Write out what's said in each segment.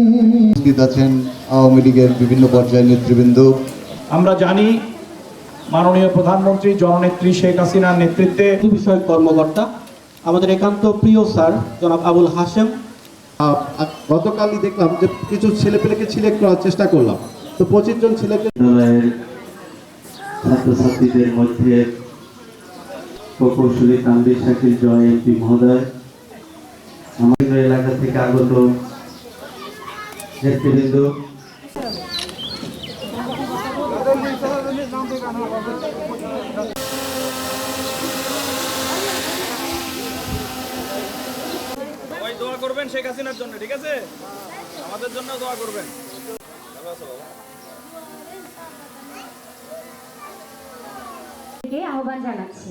উপস্থিত আছেন আওয়ামী লীগের বিভিন্ন পর্যায়ের নেতৃবৃন্দ। আমরা জানি মাননীয় প্রধানমন্ত্রী জননেত্রী শেখ হাসিনার নেতৃত্বে বিষয়ক কর্মকর্তা আমাদের একান্ত প্রিয় স্যার জনাব আবুল আ- গতকালই দেখলাম যে কিছু ছেলেপেলেকে সিলেক্ট করার চেষ্টা করলাম। তো পঁচিশ জন ছেলেকে ছাত্রছাত্রীদের মধ্যে প্রকৌশলী তানবির শাকিল জয় এমপি মহোদয়। আমাদের এলাকা থেকে আগত নেতৃবৃন্দ দোয়া করবেন শেখ হাসিনার জন্য ঠিক আছে? আমাদের জন্য দোয়া করবেন। আহ্বান জানাচ্ছি?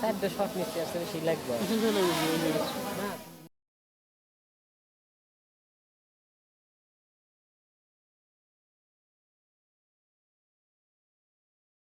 Szerdős hatmisztérszerűség legjobb.